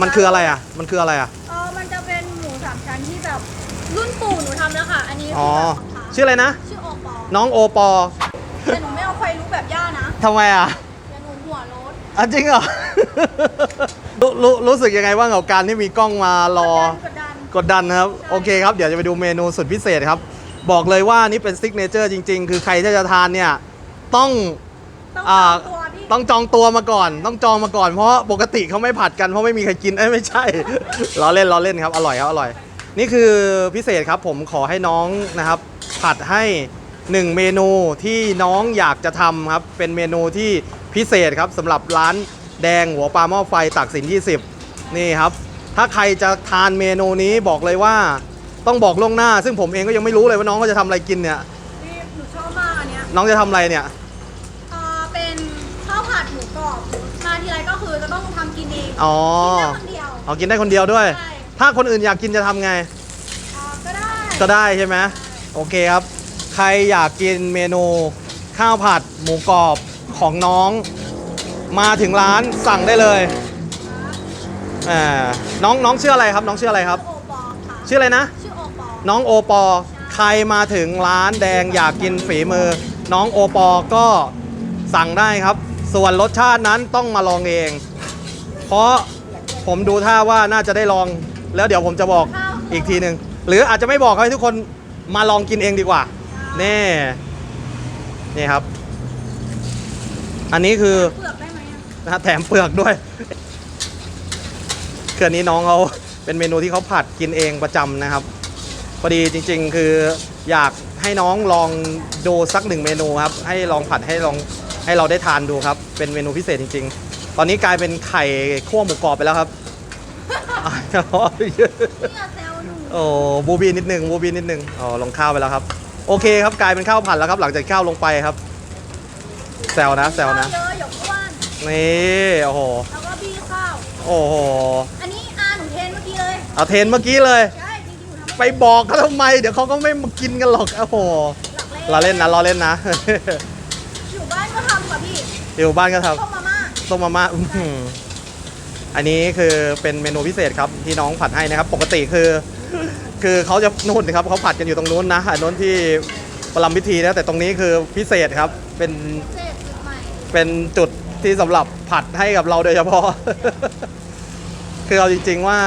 มันคืออะไรอะ มันคืออะไรอะ เออมันจะเป็นหมูสามชั้นที่แบบรุ่นปู่หนูทำแล้วค่ะ อันนี้อ๋อคือแบบของชื่ออะไรนะ ชื่อโอปอน้องโอปอแต่หนูไม่เอาไฟรู้แบบย่านะทำไมอะเดี๋ยวหนูหัวรถอะจริงเหรอ รู้รู้รู้สึกยังไงบ้างกับการที่มีกล้องมารอ กดดันกดดันนะครับ โอเคครับ เดี๋ยวจะไปดูเมนูสุดพิเศษครับ บอกเลยว่านี่เป็นซิกเนเจอร์จริง ๆ คือใครที่จะทานเนี่ย ต้องต้องอ่าจองตัวพี่ ต้องจองตัวมาก่อน ต้องจองมาก่อนเพราะปกติเขาไม่ผัดกันเพราะไม่มีใครกินเอ้ยไม่ใช่ ล้อเล่นล้อเล่นครับอร่อยครับอร่อย นี่คือพิเศษครับผมขอให้น้องนะครับ ผัดให้หนึ่งเมนูที่น้องอยากจะทำครับ เป็นเมนูที่พิเศษครับสำหรับร้านแดงหัวปลาหม้อไฟตักสิน20 นี่ครับ ถ้าใครจะทานเมนูนี้บอกเลยว่าต้องบอกล่วงหน้า ซึ่งผมเองก็ยังไม่รู้เลยว่าน้องเขาจะทำอะไรกินเนี่ยพี่หนูชอบมากอันเนี้ยน้องจะทำอะไรเนี่ย เอ่อเป็นข้าวผัดหมูกรอบมาทีไรก็คือจะต้อง ทำกินเองอ๋อกินได้คนเดียวเอากินได้คนเดียวด้วย ใช่ถ้าคนอื่นอยากกินจะทำไงเอ่อก็ได้ก็ได้ใช่ไหมโอเคครับ ใครอยากกินเมนูข้าวผัดหมูกรอบของน้อง มาถึงร้านสั่งได้เลยอ่าน้องน้องชื่ออะไรครับ น้องชื่ออะไรครับ โอปอค่ะชื่ออะไรนะ ชื่อโอปอน้องโอปอใครมาถึงร้านแดงอยากกินฝีมือ น้องโอปอก็สั่งได้ครับ ส่วนรสชาตินั้นต้องมาลองเอง เพราะผมดูท่าว่าน่าจะได้ลอง แล้วเดี๋ยวผมจะบอกอีกทีหนึ่งหรืออาจจะไม่บอกให้ทุกคนมาลองกินเองดีกว่านี่นี่ครับ อันนี้คือเปลือกได้ไหมอะนะฮะแถมเปลือกด้วยคืออันนี้น้องเขาเป็นเมนูที่เขาผัดกินเองประจำนะครับพอดีจริง ๆ คืออยากให้น้องลองดูสักหนึ่งเมนูครับ ให้ลองผัดให้ลองให้เราได้ทานดูครับ เป็นเมนูพิเศษจริง ๆ ตอนนี้กลายเป็นไข่คั่วหมูกรอบไปแล้วครับพี่อย่าแซวหนูโอ้บูบีนิดหนึ่งบูบีนิดหนึ่งอ๋อลงข้าวไปแล้วครับ โอเคครับกลายเป็นข้าวผัดแล้วครับ หลังจากข้าวลงไปครับแซวนะแซวนะเยอะหยกอ้วนนี่โอ้โหแล้วก็บี้ข้าวโอ้โหอันนี้อาหนูเทนเมื่อกี้เลยเอาเทรนเมื่อกี้เลยใช่จริงๆหนูทำไปบอกเขาทำไม เดี๋ยวเขาก็ไม่มากินกันหรอกโอ้โหหลักเราเล่นนะเราเล่นนะอยู่บ้านก็ทำกับพี่อยู่บ้านก็ทต้มมาม่าำ ต้มมาม่าอื้อหืออันนี้คือเป็นเมนูพิเศษครับที่น้องผัดให้นะครับ ปกติคือ คือเขาจะนู่นนะครับเขาผัดกันอยู่ตรงนู้นนะอันนู้นที่ประลำพิธีนะแต่ตรงนี้คือพิเศษครับเป็นเศษจุดใหม่เป็นจุดที่สำหรับผัดให้กับเราโดยเฉพาะ คือเอาจริง ๆว่า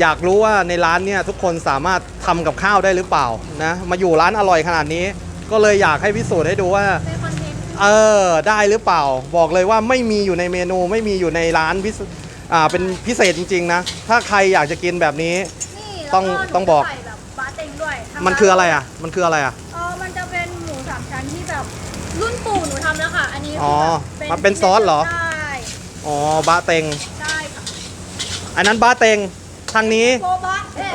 อยากรู้ว่าในร้านเนี่ยทุกคนสามารถทำกับข้าวได้หรือเปล่านะมาอยู่ร้านอร่อยขนาดนี้ ก็เลยอยากให้พิสูจน์ให้ดูว่าเป็นคอน เทนต์เออได้หรือเปล่า บอกเลยว่าไม่มีอยู่ในเมนูไม่มีอยู่ในร้านพิเศษอ่าเป็นพิเศษจริง ๆ นะ ถ้าใครอยากจะกินแบบนี้ นี่ต้องแล้วหนูต้องบอก ใส่แบบบาเต็งด้วยทำมันคืออะไรอะ มันคืออะไรอะ เออมันจะเป็นหมูสามชั้นที่แบบรุ่นปู่หนูทำแล้วค่ะ อันนี้คือ๋อแบบมันเป็นซอสเหรอ ใช่อ๋อบะเต็งใช่ค่ะอันนั้นบะเต็งทางนี้โบบะเอ๊ะ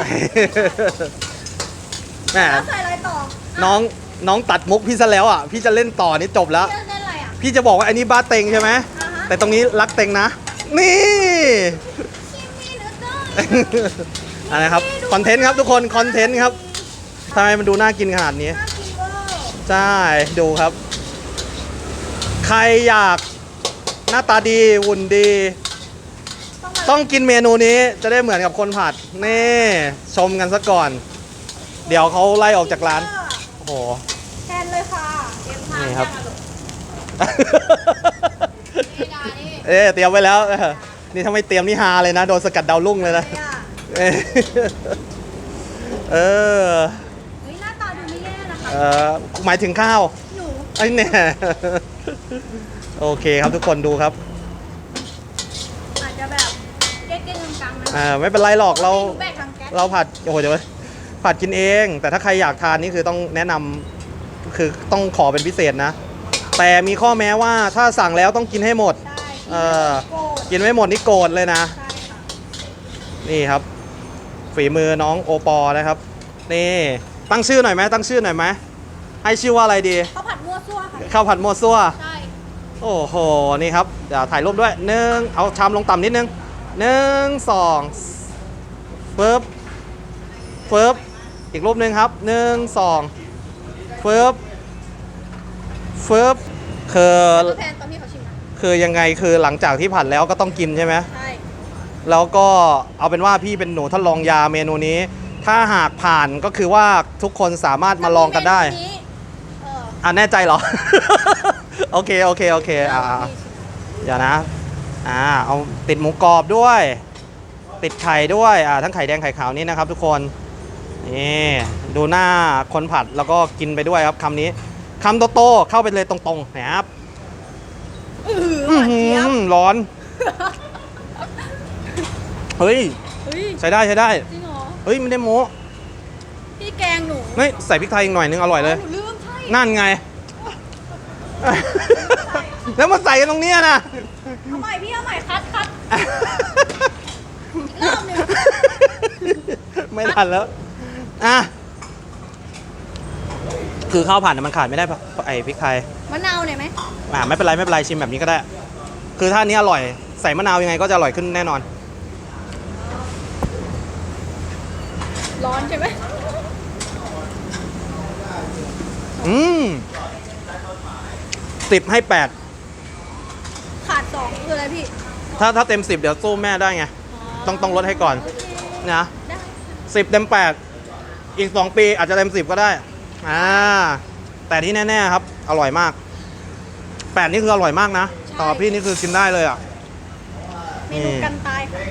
แหมแล้วใส่อะไรต่อน้อง น้องตัดมุกพี่ซะแล้วอะ พี่จะเล่นต่อนี่จบแล้ว เล่นเล่นอะไรอะ พี่จะบอกว่าอันนี้บาเต็งใช่ไหม อ่าฮะ แต่ตรงนี้รักเต็งนะ นี่ชิมนี่เนื้อเด้ออะไรครับ คอนเทนต์ครับทุกคน คอนเทนต์ครับทำไมมันดูน่ากินขนาดนี้ น่ากินเวอร์ใช่ ดูครับ ใครอยากหน้าตาดีหุ่นดี ต้องมาต้องกินเมนูนี้จะได้เหมือนกับคนผัด นี่ ชมกันซะก่อน เดี๋ยวเขาไล่ออกจากร้าน โอ้โห เอ๊ะเตรียมไว้แล้ว นี่ถ้าไม่เตรียมนี่ฮาเลยนะ โดนสกัดดาวรุ่งเลยนะเนี่ยเอ้ยเออเฮ้ยหน้าตาดูไม่แย่นะคะเออหมายถึงข้าว หนูไอ้เนี่ยโอเคครับทุกคนดูครับ อาจจะแบบเก๊กๆกังๆนะอ่าไม่เป็นไรหรอกเรา หนูแบกทางแก๊สเราผัดโอ้โหเดี๋ยวผัดกินเอง แต่ถ้าใครอยากทานนี่คือต้องแนะนำคือต้องขอเป็นพิเศษนะ แต่มีข้อแม้ว่าถ้าสั่งแล้วต้องกินให้หมดใช่เออโกรธกินไม่หมดนี่โกรธเลยนะใช่ค่ะนี่ครับ ฝีมือน้องโอปอนะครับ นี่ ตั้งชื่อหน่อยไหมตั้งชื่อหน่อยไหมให้ชื่อว่าอะไรดีข้าวผัดมั่วซั่วค่ะข้าวผัดมัวซั่ว ใช่ โอ้โห นี่ครับเดี๋ยวถ่ายรูปด้วยหนึ่งเอาชามลงต่ำนิดนึงหนึ่งสองเฟิบเฟิบอีกรูปหนึ่งครับหนึ่งสองเฟิบ เฟิบคือตัวแทนตอนที่เขาชิมนะคือยังไงคือหลังจากที่ผัดแล้วก็ต้องกินใช่ไหมใช่แล้วก็เอาเป็นว่าพี่เป็นหนูทดลองยาเมนูนี้ ถ้าหากผ่านก็คือว่าทุกคนสามารถมาลองกันได้จะมีเมนูนี้เอออะแน่ใจเหรอ โอเคโอเคโอเคอ่าเราอ่าพี่ชิมเดี๋ยวนะ อ่า เอาติดหมูกรอบด้วย ติดไข่ด้วย อ่า ทั้งไข่แดงไข่ขาวนี่นะครับทุกคน นี่ ดูหน้าคนผัดแล้วก็กินไปด้วยครับคำนี้ คำโตๆเข้าไปเลยตรงๆนะครับอื้ออื้อหหืวานเจี๊ยบอร้อน เฮ้ย เฮ้ยใช้ได้ใช้ได้ จริงเหรอเฮ้ยไม่ได้โม้พี่แกงหนูเฮ้ยใส่พริกไทยอีกหน่อยนึงอร่อยเลย หนูลืมใช่นั่นไง แล้วมาใส่กันตรงเนี้ยนะ เอาใหม่พี่เอาใหม่คัดคัด อีกรอบหนึ่ง ไม่ทันแล้ว อะ คือข้าวผัดน่ะมันขาดไม่ได้ปะไอ้พริกไทยมะนาวหน่อยไหมอ่าไม่เป็นไรไม่เป็นไรชิมแบบนี้ก็ได้ คือถ้าอันนี้อร่อยใส่มะนาวยังไงก็จะอร่อยขึ้นแน่นอน ร้อนใช่ไหมอืมสิบให้แปดขาดสองคืออะไรพี่ถ้าถ้าเต็มสิบเดี๋ยวสู้แม่ได้ไง ต้องต้องลดให้ก่อน โอเคนะได้ สิบเต็มแปดอีกสองปีอาจจะเต็มสิบก็ได้ อ่าแต่ที่แน่ๆครับ อร่อยมากแปดนี่คืออร่อยมากนะ ต่อพี่นี่คือกินได้เลยอะ เมนูกันตายค่ะ